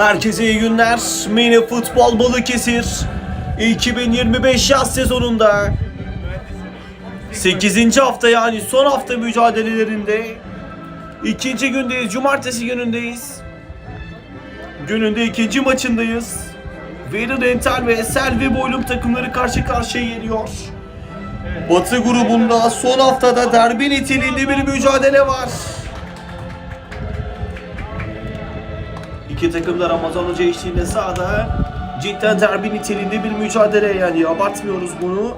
Herkese iyi günler. Mini Futbol Balıkesir 2025 yaz sezonunda 8. hafta yani son hafta mücadelelerinde ikinci gündeyiz. Cumartesi günündeyiz. Gününde ikinci maçındayız. Veri Rental ve Selvi Boylum takımları karşı karşıya geliyor. Batı grubunda son haftada derbi niteliğinde bir mücadele var. İki takım da Ramazan Hoca eşliğinde sahada cidden derbi niteliğinde bir mücadele yani abartmıyoruz bunu.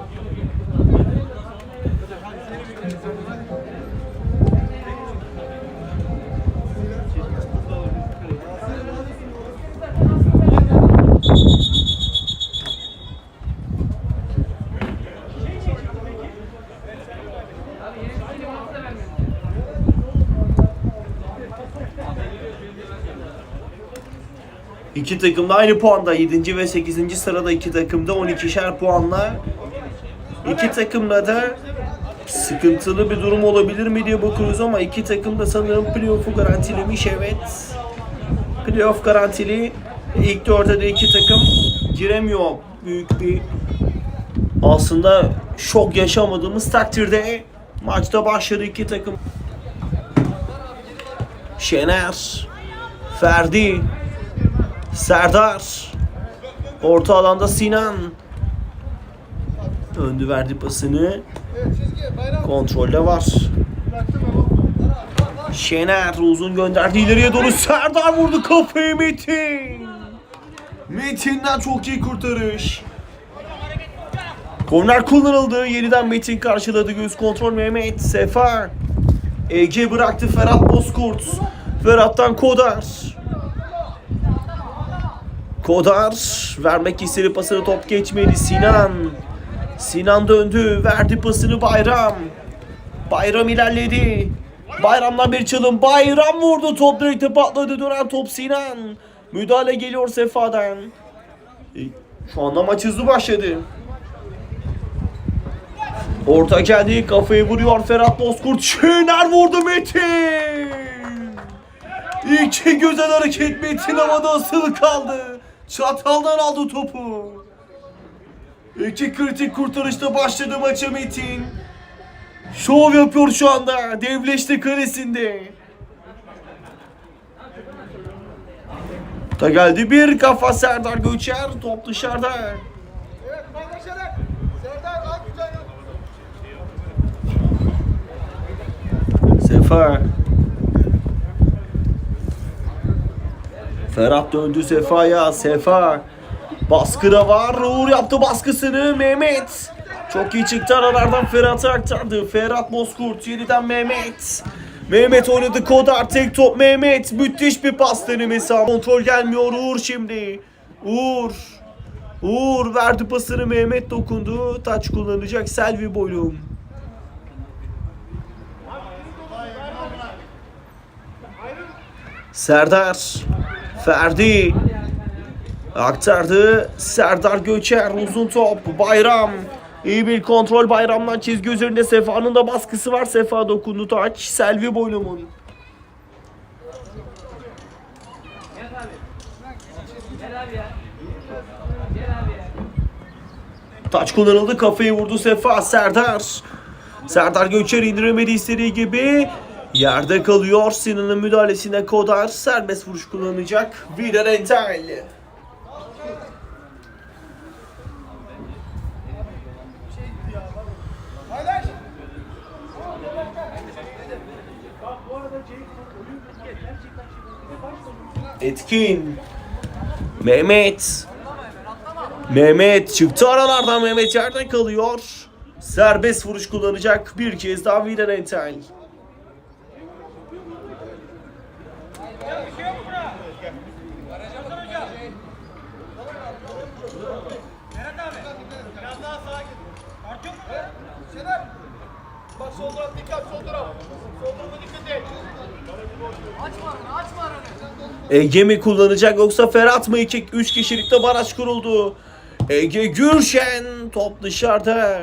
İki takım da aynı puanda 7. ve 8. sırada iki takım da 12'şer puanla. İki takımda da sıkıntılı bir durum olabilir mi diye bakıyoruz ama iki takım da sanırım playoff'u garantilemiş evet. Playoff garantili. İlk dörde de iki takım giremiyor. Büyük bir aslında şok yaşamadığımız takdirde maçta başladı iki takım. Şener, Ferdi, Serdar. Orta alanda Sinan. Öndü verdi pasını. Kontrolde var. Şener uzun gönderdi ileriye doğru Serdar vurdu kafayı Metin. Metin'den çok iyi kurtarış. Korner kullanıldı. Yeniden Metin karşıladı. Göz kontrol Mehmet. Sefa. Ege bıraktı Ferhat Bozkurt. Ferhat'tan Kodar. Kodar vermek istedi pasını top geçmedi Sinan. Sinan döndü verdi pasını Bayram. Bayram ilerledi. Bayramdan bir çalım. Bayram vurdu top direkte patladı dönen top Sinan. Müdahale geliyor Sefa'dan. E, Şu anda maç hızlı başladı. Orta geldi kafayı vuruyor Ferhat Bozkurt. Şener vurdu Metin. İki güzel hareket Metin havada asılı kaldı. Çataldan aldı topu. İki kritik kurtarışta başladı maça Metin. Şov yapıyor şu anda. Devleşti kalesinde. Da geldi bir kafa Serdar Göçer. Top dışarıda. Evet. Serdar al kucağına. Sefa. Ferhat döndü Sefa'ya. Sefa. Baskıda var. Uğur yaptı baskısını. Mehmet. Çok iyi çıktı aralardan Ferhat'a aktardı. Ferhat Bozkurt yeniden Mehmet. Mehmet oynadı Kodar tek top Mehmet. Müthiş bir pas denemesi. Kontrol gelmiyor Uğur şimdi. Uğur. Uğur verdi pasını Mehmet dokundu. Taç kullanacak Selvi Boylum. Serdar Ferdi. Aktardı. Serdar Göçer uzun top Bayram. İyi bir kontrol Bayram'dan çizgi üzerinde Sefa'nın da baskısı var. Sefa dokundu taç. Selvi Boylumun. Taç kullanıldı kafayı vurdu Sefa Serdar. Serdar Göçer indiremedi istediği gibi Yerde kalıyor Sinan'ın müdahalesine Kodar serbest vuruş kullanacak Vida Rental. Etkin. Mehmet. Mehmet çıktı aralardan. Mehmet yerden kalıyor. Serbest vuruş kullanacak. Bir kez daha Vida Rental Şener. Bak sol taraf dikkat sol taraf. Sol tarafa dikkat et. Ege mi kullanacak yoksa Ferhat mı? 3 kişilikte baraj kuruldu. Ege Gürşen top dışarıda.